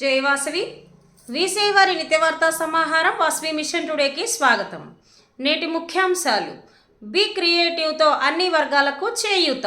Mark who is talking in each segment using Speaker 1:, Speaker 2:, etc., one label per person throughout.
Speaker 1: జై వాసవి. వీసే వారి నిత్యవార్తా సమాహారం వాసవి మిషన్ టుడేకి స్వాగతం. నేటి ముఖ్యాంశాలు. బి క్రియేటివ్తో అన్ని వర్గాలకు చేయూత.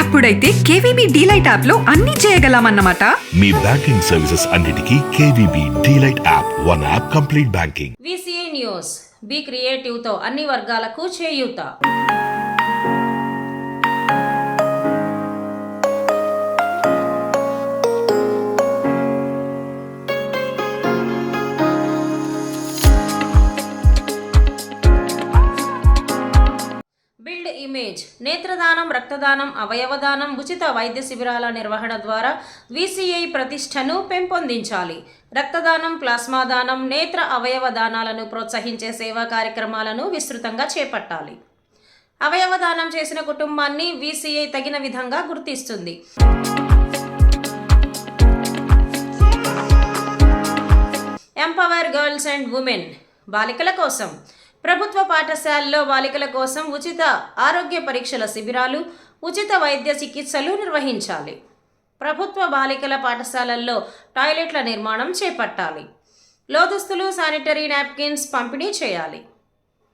Speaker 2: అప్పుడైతే కేవీబీ డీలైట్ యాప్లో అన్ని చేయగలమన్నమాట.
Speaker 3: మీ బ్యాంకింగ్ సర్వీసెస్ అన్నిటికీ KVB DeLight app one app complete banking.
Speaker 1: VCI news be క్రియేటివ్తో అన్ని వర్గాలకు చేయూత. రక్తదానం అవయవదానం ఉచిత వైద్య శిబిరాల నిర్వహణ ద్వారా విసిఐ ప్రతిష్టను పెంపొందించాలి. రక్తదానం ప్లాస్మా దానం నేత్ర అవయవ దానాలను ప్రోత్సహించే సేవా కార్యక్రమాలను విస్తృతంగా చేపట్టాలి. అవయవ దానం చేసిన కుటుంబాన్ని విసిఐ తగిన విధంగా గుర్తిస్తుంది. ఎంపవర్ గర్ల్స్ అండ్ ఉమెన్ బాలికల కోసం. ప్రభుత్వ పాఠశాలలో బాలికల కోసం ఉచిత ఆరోగ్య పరీక్షల శిబిరాలు ఉచిత వైద్య చికిత్సలు నిర్వహించాలి. ప్రభుత్వ బాలికల పాఠశాలల్లో టాయిలెట్ల నిర్మాణం చేపట్టాలి. లోదుస్తులు శానిటరీ నాప్కిన్స్ పంపిణీ చేయాలి.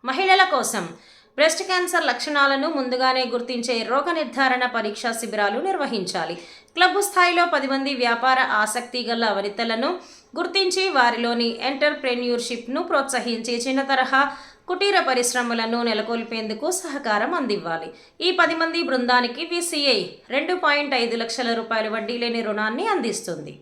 Speaker 1: మహిళల కోసం బ్రెస్ట్ క్యాన్సర్ లక్షణాలను ముందుగానే గుర్తించే రోగ నిర్ధారణ పరీక్షా శిబిరాలు నిర్వహించాలి. క్లబ్ స్థాయిలో పది మంది వ్యాపార ఆసక్తి గల వనితలను గుర్తించి వారిలోని ఎంటర్ప్రెన్యూర్షిప్ను ప్రోత్సహించి చిన్న తరహా కుటీర పరిశ్రమలను నెలకొల్పేందుకు సహకారం అందివ్వాలి. ఈ పది మంది బృందానికి విసిఐ రెండు పాయింట్ ఐదు లక్షల రూపాయల వడ్డీ లేని రుణాన్ని అందిస్తుంది.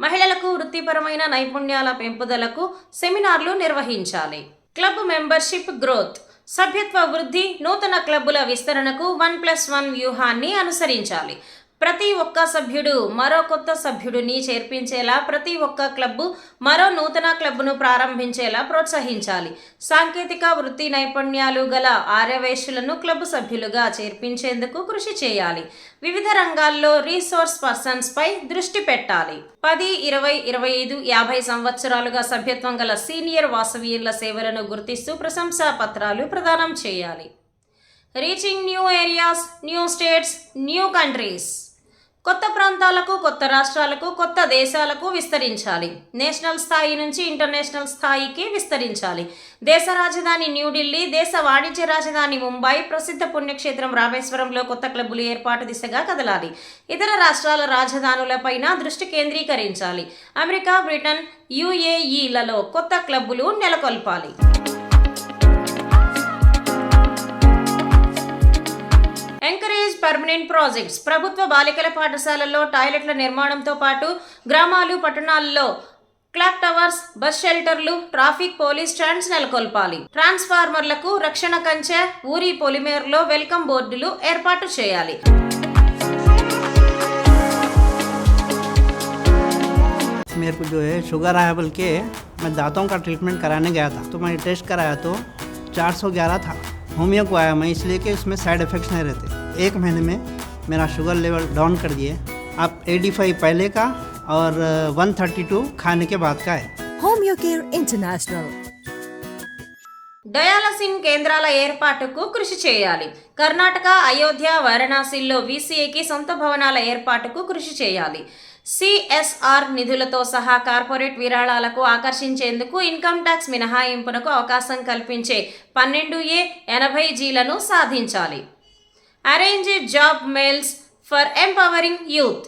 Speaker 1: మహిళలకు వృత్తిపరమైన నైపుణ్యాల పెంపుదలకు సెమినార్లు నిర్వహించాలి. Club membership growth. సభ్యత్వ వృద్ధి నూతన క్లబ్బుల విస్తరణకు వన్ ప్లస్ వన్ వ్యూహాన్ని అనుసరించాలి. ప్రతి ఒక్క సభ్యుడు మరో కొత్త సభ్యుడిని చేర్పించేలా ప్రతి ఒక్క క్లబ్బు మరో నూతన క్లబ్ను ప్రారంభించేలా ప్రోత్సహించాలి. సాంకేతిక వృత్తి నైపుణ్యాలు గల ఆర్యవేశ్యులను క్లబ్ సభ్యులుగా చేర్పించేందుకు కృషి చేయాలి. వివిధ రంగాల్లో రీసోర్స్ పర్సన్స్ పై దృష్టి పెట్టాలి. పది ఇరవై ఇరవై ఐదు యాభై సంవత్సరాలుగా సభ్యత్వం గల సీనియర్ వాసవీయుల సేవలను గుర్తిస్తూ ప్రశంసా పత్రాలు ప్రదానం చేయాలి. Reaching new areas new states new countries. కొత్త ప్రాంతాలకు కొత్త రాష్ట్రాలకు కొత్త దేశాలకు విస్తరించాలి. నేషనల్ స్థాయి నుంచి ఇంటర్నేషనల్ స్థాయికి విస్తరించాలి. దేశ రాజధాని న్యూఢిల్లీ దేశ వాణిజ్య రాజధాని ముంబై ప్రసిద్ధ పుణ్యక్షేత్రం రామేశ్వరంలో కొత్త క్లబ్బులు ఏర్పాటు దిశగా కదలాలి. ఇతర రాష్ట్రాల రాజధానులపైన దృష్టి కేంద్రీకరించాలి. అమెరికా బ్రిటన్ యుఏఈలలో కొత్త క్లబ్బులు నెలకొల్పాలి. ఎంకరేజ్ పర్మనెంట్ ప్రాజెక్ట్స్ ప్రభుత్వ బాలికల పాఠశాలల్లో టాయిలెట్ల నిర్మాణంతో పాటు గ్రామాలు పట్టణాల్లో క్లాక్ టవర్స్ బస్ షెల్టర్లు ట్రాఫిక్ పోలీస్ స్టాండ్స్ నెలకొల్పాలి ట్రాన్స్ఫార్మర్లకు రక్షణ కంచె ఊరి పొలిమేర్లో వెల్కమ్ బోర్డులు ఏర్పాటు చేయాలి
Speaker 4: मेरे को जो है शुगर आया बोल के मैं दांतों का ट्रीटमेंट कराने गया था तो मैंने टेस्ट कराया तो 411 था होमियो को आया मैं इसलिए कि उसमें साइड इफ़ेक्ट्स नहीं रहते एक महीने में मेरा शुगर लेवल डाउन कर दिए अब 85 पहले का और 132 खाने के बाद का है
Speaker 5: Homeo Care International.
Speaker 1: డయాలసిన్ కేంద్రాల ఏర్పాటుకు కృషి చేయాలి కర్ణాటక అయోధ్య వారణాసిల్లో వీసీఏకి సొంత భవనాల ఏర్పాటుకు కృషి చేయాలి సిఎస్ఆర్ నిధులతో సహా కార్పొరేట్ విరాళాలకు ఆకర్షించేందుకు ఇన్కమ్ ట్యాక్స్ మినహాయింపునకు అవకాశం కల్పించే పన్నెండు ఏ ఎనభై జీలను సాధించాలి. Arrange job mails for empowering youth.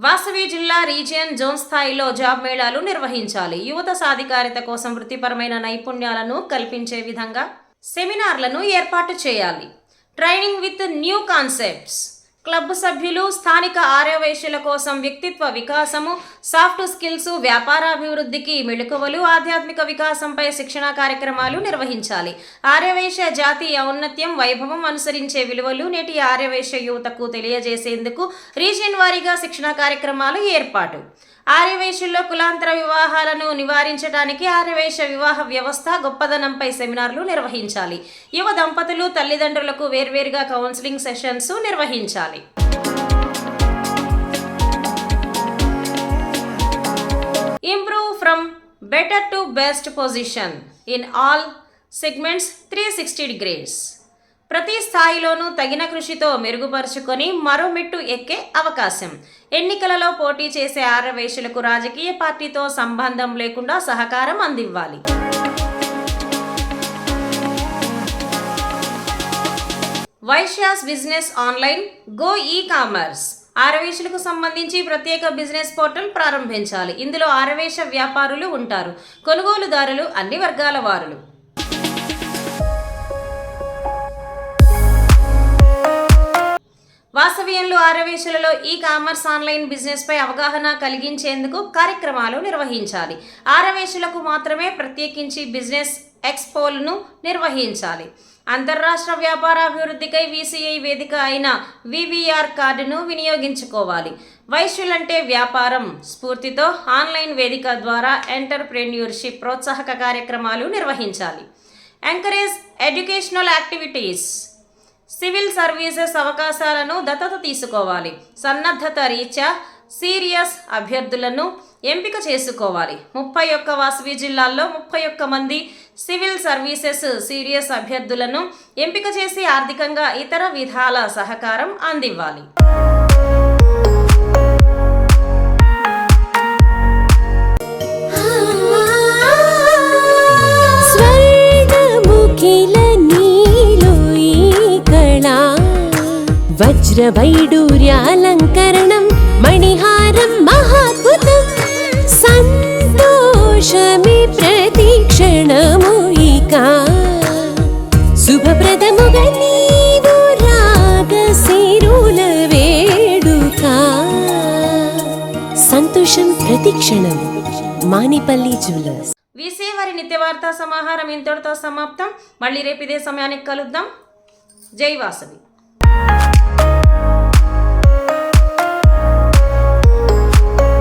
Speaker 1: Vasavi జిల్లా రీజియన్ జోన్ స్థాయిలో జాబ్ మేళాలు నిర్వహించాలి. యువత సాధికారిత కోసం వృత్తిపరమైన నైపుణ్యాలను కల్పించే విధంగా సెమినార్లను ఏర్పాటు చేయాలి. Training with new concepts. Club సభ్యులు స్థానిక ఆర్యవైశ్యుల కోసం వ్యక్తిత్వ వికాసము సాఫ్ట్ స్కిల్స్ వ్యాపారాభివృద్ధికి మెళుకువలు ఆధ్యాత్మిక వికాసంపై శిక్షణా కార్యక్రమాలు నిర్వహించాలి. ఆర్యవైశ్య జాతి ఔన్నత్యం వైభవం అనుసరించే విలువలు నేటి ఆర్యవైశ్య యువతకు తెలియజేసేందుకు రీజియన్ వారీగా శిక్షణా కార్యక్రమాలు ఏర్పాటు. ఆర్యవేశ్యుల్లో కులాంతర వివాహాలను నివారించడానికి ఆర్యవేశ వివాహ వ్యవస్థ గొప్పదనంపై సెమినార్లు నిర్వహించాలి. యువ దంపతులు తల్లిదండ్రులకు వేర్వేరుగా కౌన్సిలింగ్ సెషన్స్ నిర్వహించాలి. Improve from better to best position in all segments three sixty degrees. ప్రతి స్థాయిలోనూ తగిన కృషితో మెరుగుపరుచుకొని మరో మెట్టు ఎక్కే అవకాశం. ఎన్నికలలో పోటీ చేసే ఆర్యవేశులకు రాజకీయ పార్టీతో సంబంధం లేకుండా సహకారం అందివ్వాలి. Vysyas business online go e commerce ఆరవేశులకు సంబంధించి ప్రత్యేక బిజినెస్ పోర్టల్ ప్రారంభించాలి. ఇందులో ఆరవేశ వ్యాపారులు ఉంటారు. కొనుగోలుదారులు అన్ని వర్గాల వారులు. వాసవ్యంలో ఆరవేశలలో ఈ కామర్స్ ఆన్లైన్ బిజినెస్ పై అవగాహన కలిగించేందుకు కార్యక్రమాలు నిర్వహించాలి. ఆరవేశులకు మాత్రమే ప్రత్యేకించి బిజినెస్ ఎక్స్పోలను నిర్వహించాలి. అంతర్రాష్ట్ర వ్యాపారాభివృద్ధికై వీసీఐ వేదిక అయిన వివిఆర్ కార్డును వినియోగించుకోవాలి. వైశ్యులంటే వ్యాపారం. స్ఫూర్తితో ఆన్లైన్ వేదిక ద్వారా ఎంటర్ప్రెన్యూర్షిప్ ప్రోత్సాహక కార్యక్రమాలు నిర్వహించాలి. Encourage educational activities. Civil services అవకాశాలను దత్తత తీసుకోవాలి. సన్నద్ధత రీత్యా సీరియస్ అభ్యర్థులను ఎంపిక చేసుకోవాలి. ముప్పై ఒక్క వాసవి జిల్లాల్లో ముప్పై ఒక్క మంది సివిల్ సర్వీసెస్ సీరియస్ అభ్యర్థులను ఎంపిక చేసి ఆర్థికంగా ఇతర విధాల సహకారం అందివ్వాలి.
Speaker 6: వజ్రవైడూర్యాలంకరణం మణిహారం మహాద్భుతం సంతోషమి ప్రతిక్షణము ఇక. శుభప్రదముగా నీవు రాగశిరుల వేడుక. సంతోషం ప్రతిక్షణం మానిపల్లి జ్యువెలర్స్.
Speaker 1: వీసే వారి నిత్యవార్తా సమాహారం ఇంతటితో సమాప్తం. మళ్ళీ రేపు ఇదే సమయానికి కలుద్దాం. జై వాసవి.